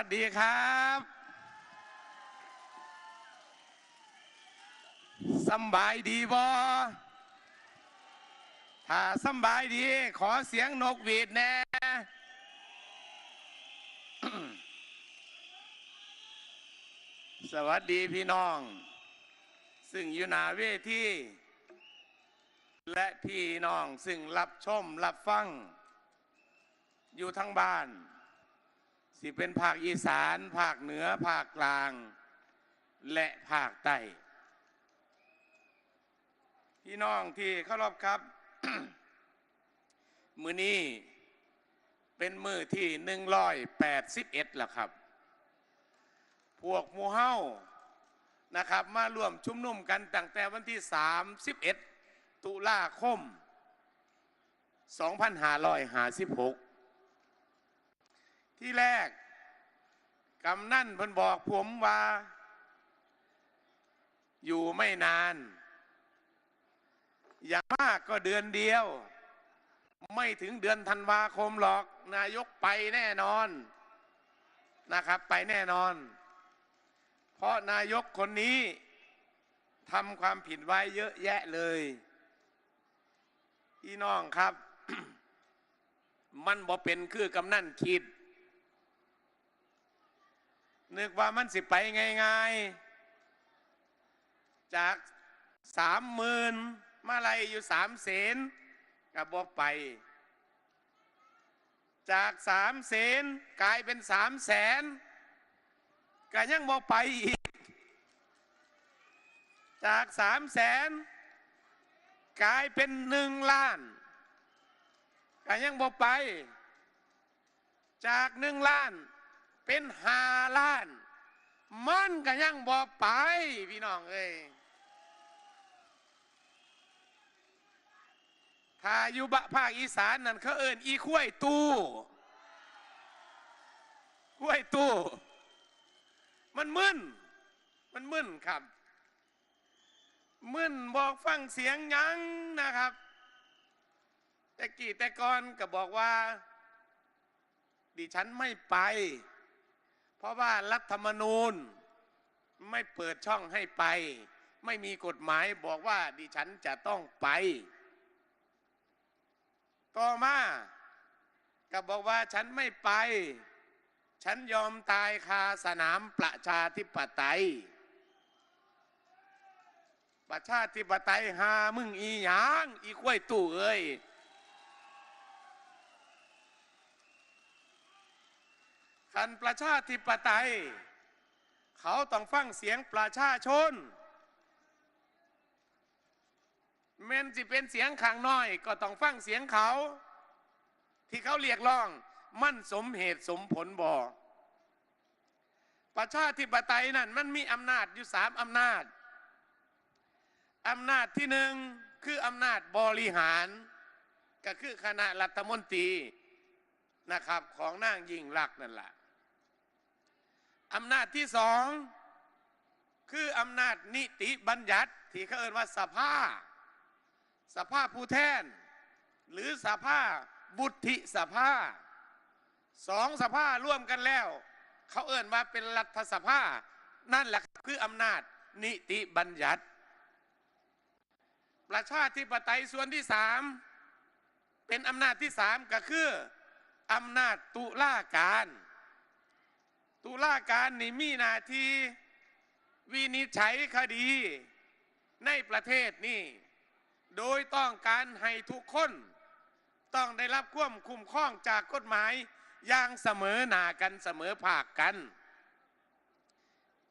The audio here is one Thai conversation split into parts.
วัสดีครับสบายดีบอถ้าสบายดีขอเสียงนกหวีดแน่สวัสดีพี่น้อง ซึ่งอยู่หนาเวทีและพี่น้องซึ่งรับชมรับฟัง อยู่ทั้งบ้าน สิเป็นภาคอีสาน ภาคเหนือ ภาคกลาง และภาคใต้พี่น้องที่เข้ารอบครับ มือนี้เป็นมือที่หนึ่งร้อยแปดสิบเอ็ดแล้วครับ พวกหมูเฮานะครับ มาร่วมชุมนุมกันตั้งแต่วันที่31ตุลาคม2556 ที่แรกกำนั่นเพิ่นบอกผมว่า อยู่ไม่นาน อย่างมากก็เดือนเดียว ไม่ถึงเดือนธันวาคมหรอก นายกไปแน่นอนนะครับไปแน่นอน เพราะนายกคนนี้ทำความผิดไว้เยอะแยะเลยพี่น้องครับ มันบ่เป็นคือกำนั่นคิด นึกว่ามันสิไปง่ายๆ จากสามหมื่นมาลัยอยู่สามเสนกับบอกไป จากสามเสนกลายเป็นสามแสนก็ยังบอกไปอีก จากสามแสนกลายเป็นหนึ่งล้านก็ยังบอกไป จากหนึ่งล้าน เป็นหาล้าน มันก็ยังบอกไป พี่น้องเอ้ยถ้าอยู่บะภาคอีสานนั่นเขาเอิ้นอีคุ้วยตู้คุ้วยตู้ มันมึน มันมึนครับ มึนบอกฟังเสียงยังนะครับ แต่กี่แต่ก่อนก็บอกว่า ดิฉันไม่ไป เพราะว่ารัฐธรรมนูญไม่เปิดช่องให้ไป ไม่มีกฎหมายบอกว่าดิฉันจะต้องไป ต่อมาก็บอกว่าฉันไม่ไป ฉันยอมตายคาสนามประชาธิปไตย ประชาธิปไตยหามึงอีหยาง อีข้วยตู่เอ้ย คันประชาธิปไตย เขาต้องฟังเสียงประชาชนเมนสิเป็นเสียงข้างน้อย ก็ต้องฟังเสียงเขา ที่เขาเรียกร้อง มั่นสมเหตุสมผลบอประชาธิปไตยนั่นมันมีอำนาจอยู่สามอำนาจอำนาจที่หนึ่งคืออำนาจบริหาร ก็คือคณะรัฐมนตรีนะครับของนางยิ่งลักษณ์นั่นแหละ อำนาจที่สองคืออำนาจนิติบัญญัติ ที่เขาเอ่นว่าสภา สภาผู้แทน หรือสภาบุติสภาสองสภาร่วมกันแล้ว เขาเอ่นว่าเป็นรัฐสภา นั่นแหละคืออำนาจนิติบัญญัติ ประชาธิปไตยส่วนที่สามเป็นอำนาจที่สามก็คืออำนาจตุลาการ ตุลาการนี่มีหน้าที่วินิจฉัยคดีในประเทศนี่ โดยต้องการให้ทุกคน ต้องได้รับความคุ้มครองจากกฎหมายอย่างเสมอหน้ากันเสมอภาคกัน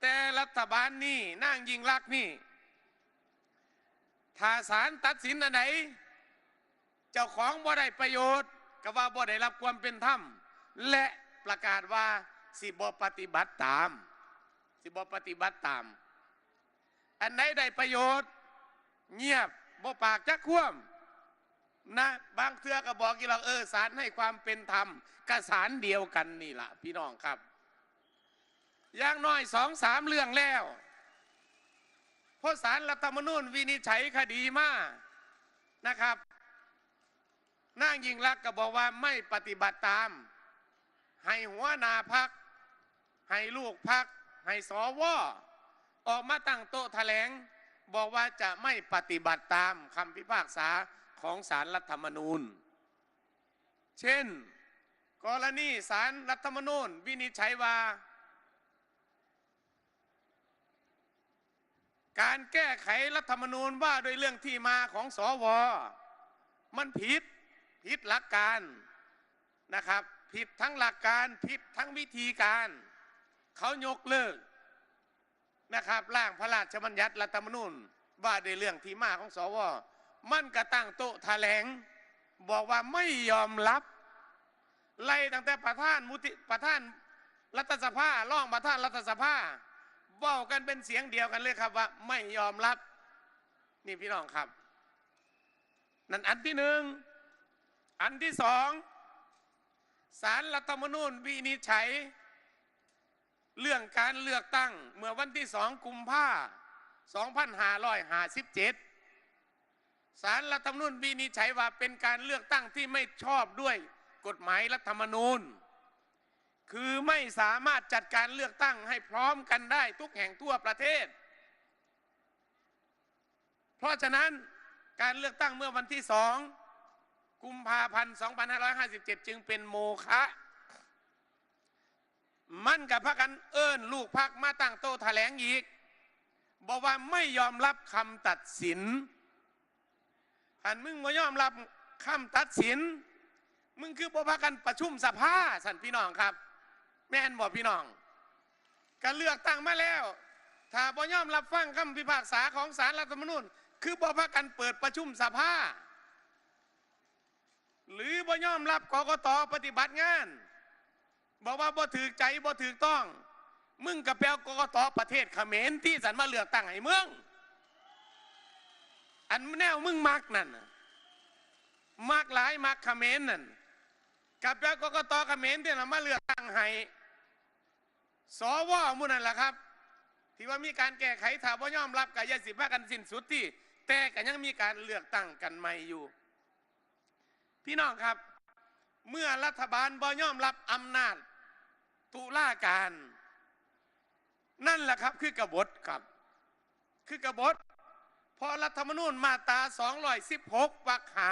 แต่รัฐบาลนี่นั่งยิงลักนี่ ถ้าศาลตัดสินอันไหน เจ้าของบ่ได้ประโยชน์ ก็ว่าบ่ได้รับความเป็นธรรม และประกาศว่า สิบปฏิบัติตาม สิบปฏิบัติตาม อันไหนได้ประโยชน์ เงียบบ่ปากจักควมนะบางเทือก็บอกกี่เราเออศาลให้ความเป็นธรรมกับศาลเดียวกันนี่ละพี่น้องครับอย่างน้อยสองสามเรื่องแล้วเพราะสารรัฐธรรมนูญวินิจฉัยคดีมานะครับนางยิงลักก็บอกว่าไม่ปฏิบัติตาม ให้หัวหน้าพัก ให้ลูกพัก ให้สวออกมาตั้งโต๊ะแถลง บอกว่าจะไม่ปฏิบัติตามคำพิพากษาของสารรัฐธรรมนูญ เช่น กรณีสารรัฐธรรมนูญ วินิจฉัยว่า การแก้ไขรัฐธรรมนูญว่าโดยเรื่องที่มาของสวมันผิดผิดหลักการนะครับ ผิดทั้งหลักการผิดทั้งวิธีการ เขายกเลิกนะครับร่างพระราชบัญญัติรัฐธรรมนูญว่าโดวยเรื่องที่มาของสวมันก็ตั้งโต๊ะแถลง บอกว่าไม่ยอมรับ ไล่ตั้งแต่ประธานมุติประธานรัฐสภาร่องประธานรัฐสภาเว้ากันเป็นเสียงเดียวกันเลยครับว่า ไม่ยอมรับ นี่พี่น้องครับ นั่นอันที่หนึ่งอันที่สองสารรัฐธรรมนูญวินิจฉัย เรื่องการเลือกตั้งเมื่อวันที่สองกุมภา2557สารรัฐธรรมนูญวินิจฉัยว่าเป็นการเลือกตั้งที่ไม่ชอบด้วยกฎหมายรัฐธรรมนูญ คือไม่สามารถจัดการเลือกตั้งให้พร้อมกันได้ทุกแห่งทั่วประเทศ เพราะฉะนั้นการเลือกตั้งเมื่อวันที่สองกุมภาพันธ์ 2557 จึงเป็นโมฆะ มันกับพักกันเอิ้นลูกพักมาตั้งโต๊ะแถลงอีก บอกว่าไม่ยอมรับคำตัดสินอันมึงไม่ยอมรับคำตัดสิน มึงคือบ่พากันประชุมสภาสันพี่น้องครับ แม่นบอกพี่น้องการเลือกตั้งมาแล้วถ้าบ่ยอมรับฟังคำพิพากษาของศาลรัฐธรรมนูญ คือบ่พากันเปิดประชุมสภาหรือบ่ยอมรับกกตปฏิบัติงาน บอกว่าบ่ถือใจบ่ถือต้อง มึงกับแปลกกตประเทศเขมรที่สันมาเลือกตั้งให้เมือง อันแนวมึงมักนั่นมักหลายมักเขมรนั่นกับแปลกกตเขมรที่นมาเลือกตั้งให้สวมุนั่นแหละครับ ที่ว่ามีการแก้ไขถาบ่ยอมรับกับยาสิพากันสิ้นสุดที่แต่ก็ยังมีการเลือกตั้งกันใหม่อยู่ พี่น้องครับ เมื่อรัฐบาลบ่ยอมรับอำนาจ ตุลาการ นั่นแหละครับคือกบฏครับ คือกบฏพอรัฐธรรมนูญมาตรา216วรรคหา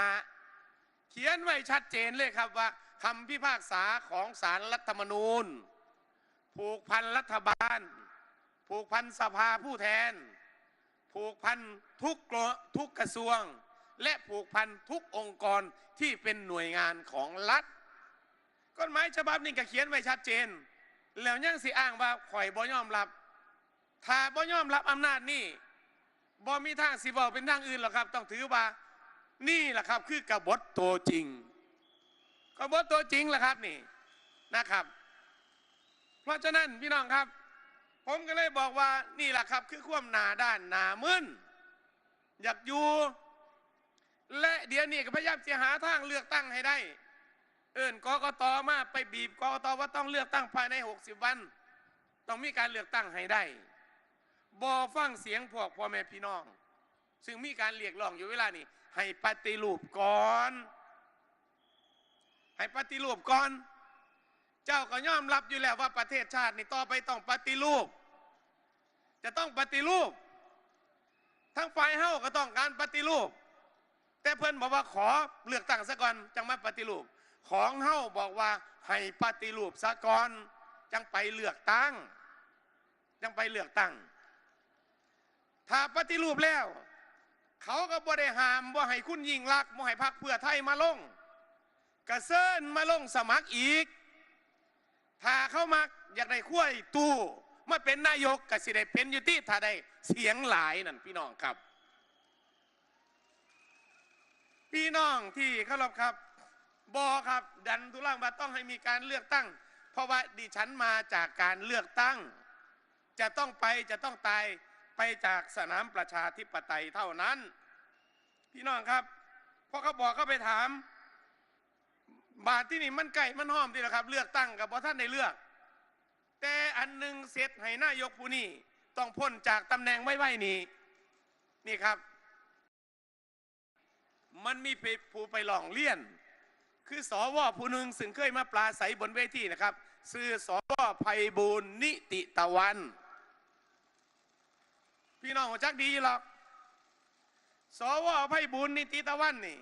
เขียนไว้ชัดเจนเลยครับว่าคำพิพากษาของศาลรัฐธรรมนูญ ผูกพันรัฐบาล ผูกพันสภาผู้แทน ผูกพันทุกกทุกกระทรวง และผูกพันทุกองค์กรที่เป็นหน่วยงานของรัฐกฎหมายฉบับนี้ก็เขียนไว้ชัดเจน แล้วยังสิอ้างว่าข่อยบ่ยอมรับ ถ้าบ่ยอมรับอำนาจนี่บ่มีทางสิบอกเป็นทางอื่นหรอกครับ ต้องถือว่านี่แหละครับ คือกบฏตัวจริงกบฏตัวจริงแหละครับนี่นะครับ เพราะฉะนั้นพี่น้องครับ ผมก็เลยบอกว่านี่แหละครับ คือความหนาด้านหนามึนอยากอยู่ และเดี๋ยวนี้ก็พยายามจะหาทางเลือกตั้งให้ได้ เอิญกกตมาไปบีบกกตว่าต้องเลือกตั้งภายใน 60 วัน ต้องมีการเลือกตั้งให้ได้บอฟังเสียงพวกพ่อแม่พี่น้อง ซึ่งมีการเรียกร้องอยู่เวลานี้ให้ปฏิรูปก่อน ให้ปฏิรูปก่อน เจ้าก็ยอมรับอยู่แล้วว่าประเทศชาตินี่ต่อไปต้องปฏิรูป จะต้องปฏิรูป ทั้งฝ่ายเฮ้าก็ต้องการปฏิรูป แต่เพื่อนบอกว่าขอเลือกตั้งซะก่อนจังมาปฏิรูป ของเฮ้าบอกว่าให้ปฏิรูปซะก่อนจังไปเลือกตั้ง จังไปเลือกตั้ง ถ้าปฏิรูปแล้ว เขาก็บ่ได้หามบ่ให้คุณยิ่งรักบ่ให้พักเพื่อไทยมาลงกระเซินมาลงสมัครอีก ถ้าเขามักอยากได้ขั้วตู้มาเป็นนายกกสิได้เป็นอยู่ที่ถ้าได้เสียงหลายนั่นพี่น้องครับ พี่น้องที่เคารพครับบอครับ ดันทุลังว่าต้องให้มีการเลือกตั้ง เพราะว่าดิฉันมาจากการเลือกตั้ง จะต้องไปจะต้องตายไปจากสนามประชาธิปไตยเท่านั้น พี่น้องครับพอเขาบอกเขาไปถาม บาทที่นี่มันไก่มันห้อมที่ละครับ เลือกตั้งกับพอท่านในเลือก แต่อันหนึ่งเสร็จให้นายกผู้นี้ต้องพ้นจากตำแหน่งไม่ไหวนี้นี่ครับ มันมีผู้ไปหลองเลี่ยน คือสอวผู้หนึ่งซึ่งเคยมาปลาใสบนเวทีนะครับซื้อสวไพบูลนิติตะวัน พี่น้องรู้จักดีหรอกสวไพบูลนิติตะวันนี่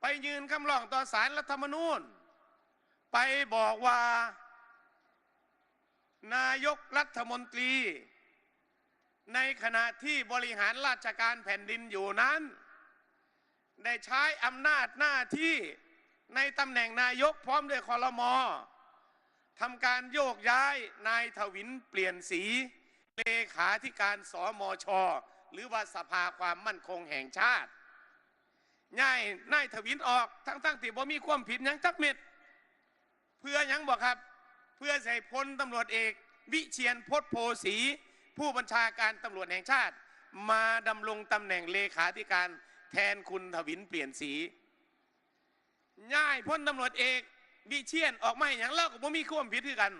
ไปยืนคำร้องต่อสารรัฐธรรมนูญ ไปบอกว่า นายกรัฐมนตรี ในขณะที่บริหารราชการแผ่นดินอยู่นั้น ได้ใช้อำนาจหน้าที่ในตำแหน่งนายกพร้อมด้วยคอรมอทำการโยกย้ายนายทวินเปลี่ยนสี เลขาธิการสมช หรือว่าสภาความมั่นคงแห่งชาติย้ายนายทวินออกทั้งๆที่บ่มีความผิดยังจักเม็ด เพื่อยังบอกครับ เพื่อใส่พลตำรวจเอก วิเชียนพจน์โพสี ผู้บัญชาการตำรวจแห่งชาติ มาดำรงตำแหน่งเลขาธิการ แทนคุณทวินเปลี่ยนสีง่ายพ้นตำรวจเอกวิเชียนออกมาอย่างเล่ากับผมมีความผิดคือกัน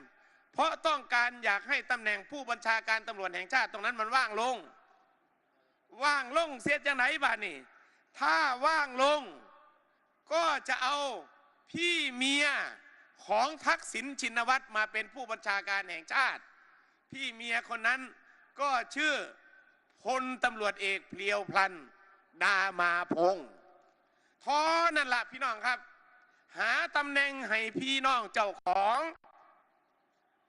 เพราะต้องการอยากให้ตำแหน่งผู้บัญชาการตำรวจแห่งชาติตรงนั้นมันว่างลง ว่างลงเสียจังไหนบ้านี่ ถ้าว่างลง ก็จะเอาพี่เมียของทักษิณชินวัตรมาเป็นผู้บัญชาการแห่งชาติ พี่เมียคนนั้นก็ชื่อพลตำรวจเอกเพลียวพลัน ดามาพงศ์ท้อนั่นละพี่น้องครับ หาตำแหน่งให้พี่น้องเจ้าของ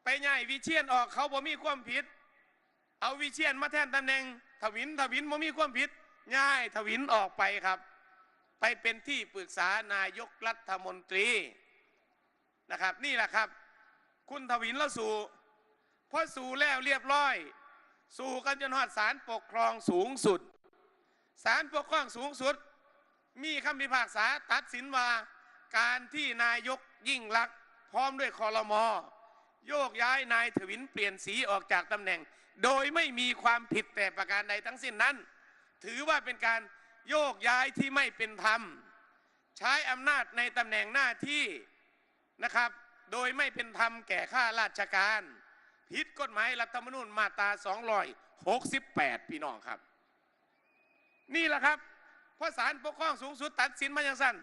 ไปใหญ่วิเชียนออกเขาบ่มีความผิด เอาวิเชียนมาแทนตำแหน่งทวินทวินบ่มีความผิดง่ายทวินออกไปครับ ไปเป็นที่ปรึกษานายกรัฐมนตรีนะครับ นี่แหละครับ คุณทวินแล้วสู่พอสู่แล้วเรียบร้อย สู่กันจนหอดศาลปกครองสูงสุด ศาลปกครองสูงสุด มีคำพิพากษาตัดสินว่า การที่นายกยิ่งลักษณ์พร้อมด้วยคอรมอโยกย้ายนายถวินเปลี่ยนสีออกจากตำแหน่ง โดยไม่มีความผิดแต่ประการใดทั้งสิ้นนั้น ถือว่าเป็นการโยกย้ายที่ไม่เป็นธรรม ใช้อำนาจในตำแหน่งหน้าที่นะครับ โดยไม่เป็นธรรมแก่ข้าราชการผิดกฎหมายรัฐธรรมนูญมาตรา268 พี่น้องครับ นี่แหละครับ เพราะศาลปกครองสูงสุดตัดสินมาอย่างสั้น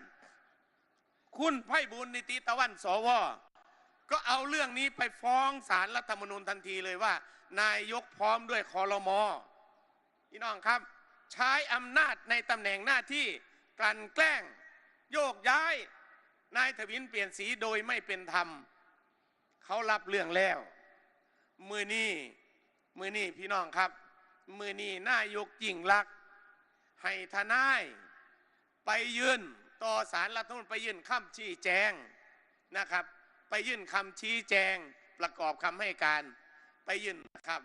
คุณไพบุญนิติตะวันสวก็เอาเรื่องนี้ไปฟ้องศาลรัฐธรรมนูญทันทีเลยว่า นายกพร้อมด้วยคอรมอพี่น้องครับ ใช้อำนาจในตำแหน่งหน้าที่กลั่นแกล้ง โยกย้าย นายทวินเปลี่ยนสีโดยไม่เป็นธรรม เขารับเรื่องแล้ว มือนี้มือนี้พี่น้องครับ มือนี้นายกยิ่งลักษ ให้ทนายไปยื่นต่อสารรัฐธรรมนูญไปยื่นคำชี้แจงนะครับ ไปยื่นคำชี้แจงประกอบคำให้การไปยื่นนะครับ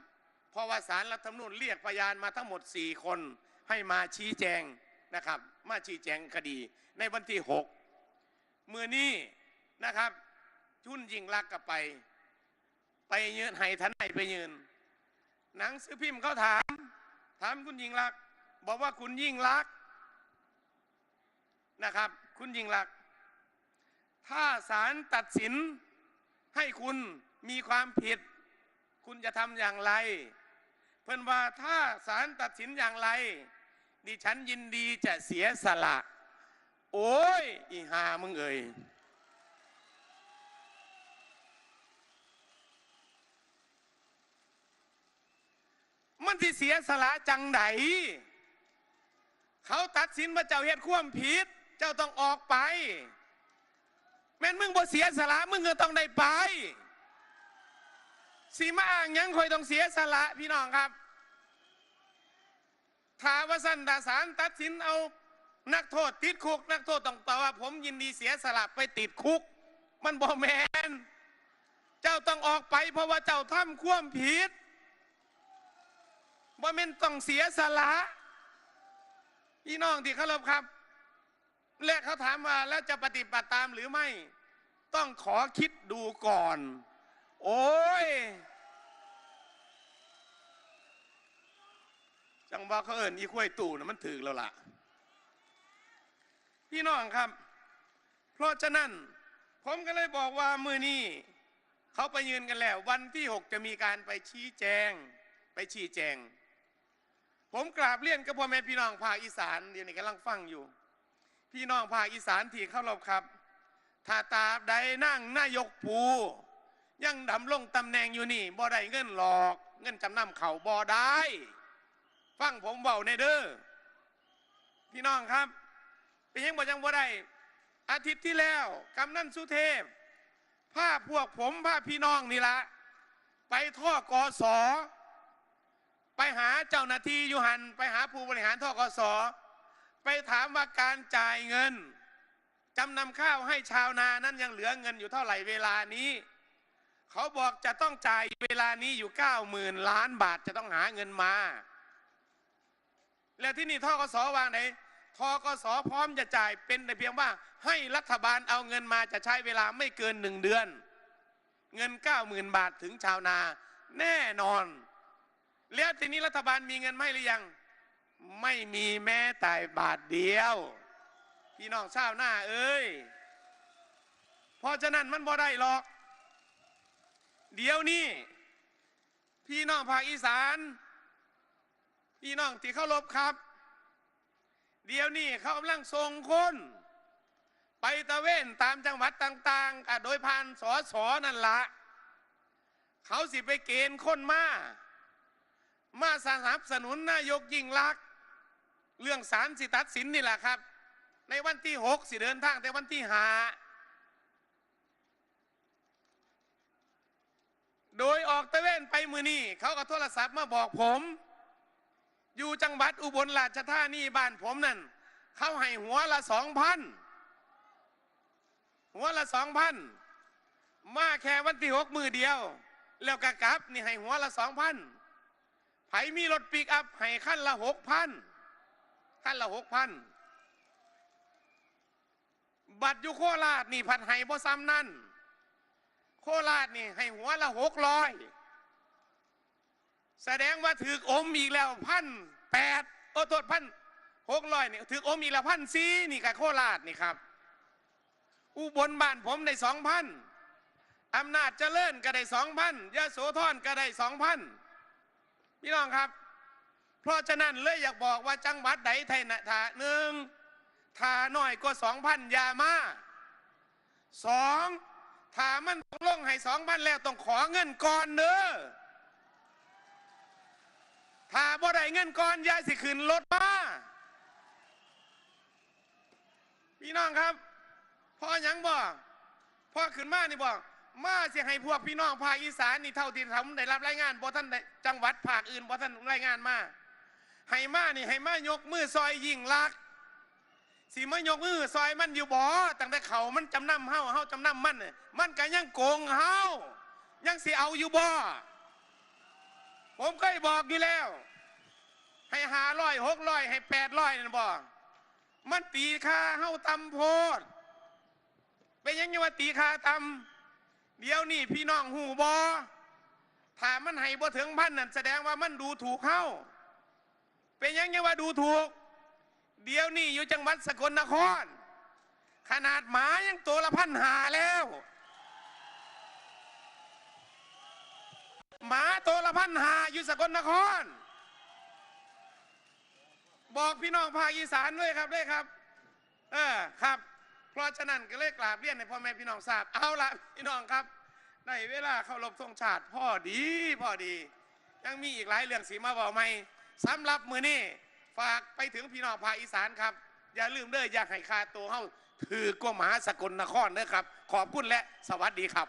เพราะว่าสารรัฐธรรมนูญเรียกพยานมาทั้งหมด 4 คนให้มาชี้แจงนะครับ มาชี้แจงคดีในวันที่ 6 มือนี้นะครับจุนยิงลักกับไป ไปยืนให้ทนายไปยืน หนังสือพิมพ์เขาถาม ถามคุณยิงลักษ บอกว่าคุณยิ่งลักษณ์นะครับ คุณยิ่งลักษณ์ถ้าศาลตัดสินให้คุณมีความผิด คุณจะทำอย่างไร เพื่อนว่าถ้าศาลตัดสินอย่างไร ดิฉันยินดีจะเสียสละ โอ้ย อีหามึงเอ่ยมันที่เสียสละจังได เขาตัดสินว่าเจ้าเฮ็ดควมผิด เจ้าต้องออกไป แม่นมึงบ่เสียสละมึงก็ต้องได้ไปสีมาอ้างยังคอยต้องเสียสละพี่น้องครับถ้าว่าสันดาสารตัดสินเอานักโทษติดคุก นักโทษต้องตอบว่า ผมยินดีเสียสละไปติดคุก มันบ่แมนเจ้าต้องออกไป เพราะว่าเจ้าทำควมผิดบ่แม่นต้องเสียสละ พี่น้องที่เคารพครับ และเขาถามว่าแล้วจะปฏิบัติตามหรือไม่ ต้องขอคิดดูก่อน โอ้ยจังว่าเขาเอิญอีข้วยตู่นะมันถึกแล้วล่ะ พี่น้องครับ เพราะฉะนั้น ผมก็เลยบอกว่ามือนี้เขาไปยืนกันแล้ว วันที่หกจะมีการไปชี้แจง ไปชี้แจง ผมกราบเรียนกับพ่อแม่พี่น้องภาคอีสานเดี๋ยวนี้กำลังฟังอยู่ พี่น้องภาคอีสานที่เข้ารบครับ ถ้าตาใดนั่งนายกปูยังดำลงตำแหน่งอยู่นี่บ่ได้เงินหลอก เงินจำนำเขาบ่ได้ ฟังผมเบาในเด้อพี่น้องครับเป็นยังบ่ยังบ่ได้อาทิตย์ที่แล้วกำนันสุเทพพาพวกผมพาพี่น้องนี่ละไปท่อกอสอ ไปหาเจ้าหน้าที่ยุหันไปหาผู้บริหารท่อกอสอไปถามว่าการจ่ายเงินจำนำข้าวให้ชาวนานั้นยังเหลือเงินอยู่เท่าไหร่เวลานี้ เขาบอกจะต้องจ่ายเวลานี้อยู่เก้าหมื่นล้านบาทจะต้องหาเงินมา แล้วที่นี่ท่อกสวางไหนทกสพร้อมจะจ่ายเป็นแต่เพียงว่า ให้รัฐบาลเอาเงินมาจะใช้เวลาไม่เกินหนึ่งเดือน เงินเก้าหมื่นบาทถึงชาวนาแน่นอน แล้วทีนี้รัฐบาลมีเงินไหมหรือยัง ไม่มีแม้แต่บาทเดียว พี่น้องชาวนาเอ้ยเพราะฉะนั้นมันบ่ได้หรอก เดี๋ยวนี้พี่น้องภาคอีสาน พี่น้องที่เข้ารบครับ เดี๋ยวนี้เขากำลังส่งคน ไปตะเวนตามจังหวัดต่าง ๆ โดยผ่านสอสอนั่นละ เขาสิไปเกณฑ์คนมา มาสนับสนุนนายกยิ่งลักษณ์เรื่องสารสิตัดสินนี่แหละครับ ในวันที่หกสิเดินทางแต่วันที่หาโดยออกตะเวนไปมือนี่เขาก็โทรศัพท์มาบอกผม อยู่จังหวัดอุบลราชธานีบ้านผมนั่นเขาให้หัวละสองพันหัวละสองพันมาแค่วันที่หกมือเดียว แล้วกะกลับนี่ให้หัวละสองพัน ไผมีรถปิกอัพให้ขั้นละหกพันขั้นละหกพันบัตรอยู่โคราชนี่ผัดไห้บ่ซ้ำนั่น โคราชนี่ให้หัวละหกร้อยแสดงว่าถืออมอีกแล้วพันแปดโอ้โทษพันหกร้อยนี่ถืออมอีกแล้วพันสี่นี่กับโคราชนี่ครับ อุบลบ้านผมได้สองพันอำนาจเจริญก็ได้สองพันยะโสธรก็ได้สองพัน พี่น้องครับ เพราะฉะนั้นเลยอยากบอกว่าจังหวัดใดไทยนะทาหนึ่งทาน้อยกว่าสองพันยามาสองถามันตกลงให้สองพันแล้วต้องขอเงินก่อนเด้อถ้าบ่ได้เงินก่อนยายสิขึ้นรถมาพี่น้องครับพ่อยังบอกพ่อขึ้นมานี่บอก มาสิให้พวกพี่น้องภาคอีสานนี่เท่าที่ทำได้รับรายงานบ่ท่านจังหวัดภาคอื่นบ่ท่านรายงานมาให้มานี่ให้มายกมือซอยยิ่งลักสีมายกมือซอยมันอยู่บ่ตั้งแต่เขามันจำนำเฮาเฮาจำนำมันน่ะมันก็ยังโกงเฮายังสิเอาอยู่บ่ผมเคยบอกอยู่แล้ว ให้หาร้อยหกร้อยให้แปดร้อยนั่นบ่มันตีค่าเฮาตำโพดเป็นยังไงว่าตีค่าตำ เดี๋ยวนี่พี่น้องหูบ่ถ้ามันให้บ่ถึงพันนั่นแสดงว่ามันดูถูกเฮาเป็นยังไงว่าดูถูก เดี๋ยวนี้อยู่จังหวัดสกลนคร ขนาดหมายังตัวละพันหาแล้ว หมาตัวละพันหาอยู่สกลนคร บอกพี่น้องภาคอีสานด้วยครับด้วยครับ เออครับ เพราะฉะนั้นก็เลยกราบเรียนให้พ่อแม่พี่น้องทราบ เอาละพี่น้องครับ ในเวลาเคารพธงชาติพ่อดีพ่อดี ยังมีอีกหลายเรื่องสีมาบอกไหมสำหรับมือนี่ฝากไปถึงพี่น้องภาคอีสานครับ อย่าลืมเด้ออยากให้คาตัวเฮาถือกว่าหมาสกลนครเด้อครับ ขอบคุณและสวัสดีครับ